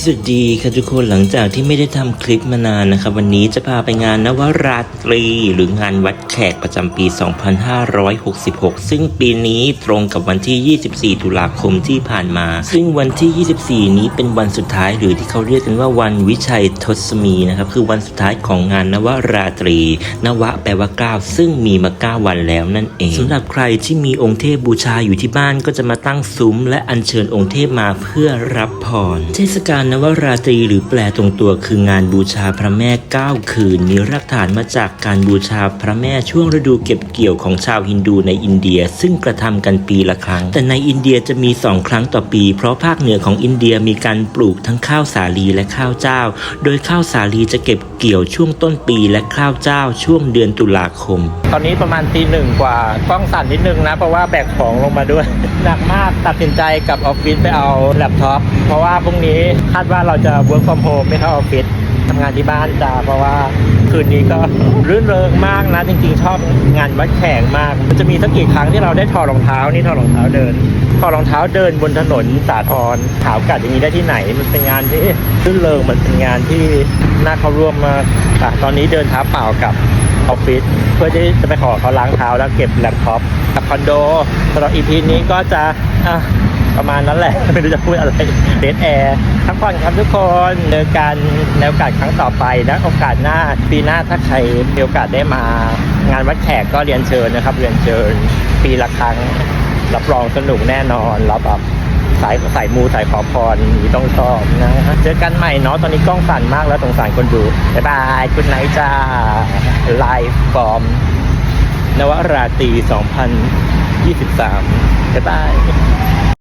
สวัสดีค่ะทุกคนหลังจากที่ไม่ได้ทำคลิปมานานนะครับ วันนี้จะพาไปงานนวราตรี หรืองานวัดแขกประจำปี 2566 ซึ่งปีนี้ตรงกับวันที่ 24 ตุลาคมที่ผ่านมา ซึ่งวันที่ 24 นี้เป็นวันสุดท้ายหรือที่เขาเรียกกันว่าวันวิชัยทศมีนะครับคือวันสุดท้ายของงานนวราตรี นวะแปลว่าเก้าซึ่งมีมาเก้าวันแล้วนั่นเองสำหรับใครที่มีองค์เทพบูชาอยู่ที่บ้านก็จะมาตั้งซุ้มและอัญเชิญองค์เทพมาเพื่อรับพรเทศกาลนวราตรีหรือแปลตรงตัวคืองานบูชาพระแม่เก้าคืน มีรากฐานมาจากการบูชาพระแม่ช่วงฤดูเก็บเกี่ยวของชาวฮินดูในอินเดีย ซึ่งกระทำกันปีละครั้ง แต่ในอินเดียจะมีสองครั้งต่อปี เพราะภาคเหนือของอินเดียมีการปลูกทั้งข้าวสาลีและข้าวเจ้า โดยข้าวสาลีจะเก็บเกี่ยวช่วงต้นปีและข้าวเจ้า ช่วงเดือนตุลาคม ตอนนี้ประมาณตีหนึ่งกว่ากล้องสั่นนิดนึงนะเพราะว่าแบกของลงมาด้วยหนักมากตัดสินใจกลับออฟฟิศไปเอาแล็ปท็อปเพราะว่าพรุ่งนี้คาดว่าเราจะ work from home ไม่เข้าออฟฟิศทำงานที่บ้านจ้าเพราะว่าคืนนี้ก็รื่นเริงมากนะ จริงๆ ชอบงานวัดแข่งมาก มันจะมีสักกี่ครั้งที่เราได้ถอดรองเท้านี่ถอดรองเท้าเดินถอดรองเท้าเดินบนถนนสาทรขาวกัดอย่างนี้ได้ที่ไหน มันเป็นงานที่รื่นเริงมันเป็นงานที่น่าเข้าร่วมมากอ่ตอนนี้เดินเท้าเปล่ากับออฟฟิศเพื่อที่จะไปขอเขาล้างเท้าแล้วเก็บแล็ปท็อปกับคอนโดสำหรับอีพีนี้ก็จะอะ ประมาณนั้นแหละ ไม่รู้จะพูดอะไรเดทแอร์พักผ่อนครับทุกคนเจอกันในโอกาสครั้งต่อไปนะโอกาสหน้าปีหน้าถ้าใครมีโอกาสได้มางานวัดแขกก็เรียนเชิญนะครับ เรียนเชิญปีละครั้ง รับรองสนุกแน่นอนรับแบบสายสายมูสายขอพรนี่ต้องชอบนะฮะเจอกันใหม่เนาะตอนนี้กล้องสั่นมากแล้วสงสารคนดูบ๊ายบายคุณไนจ้าไลฟ์ฟอร์มนวราตรี2023บ๊ายบาย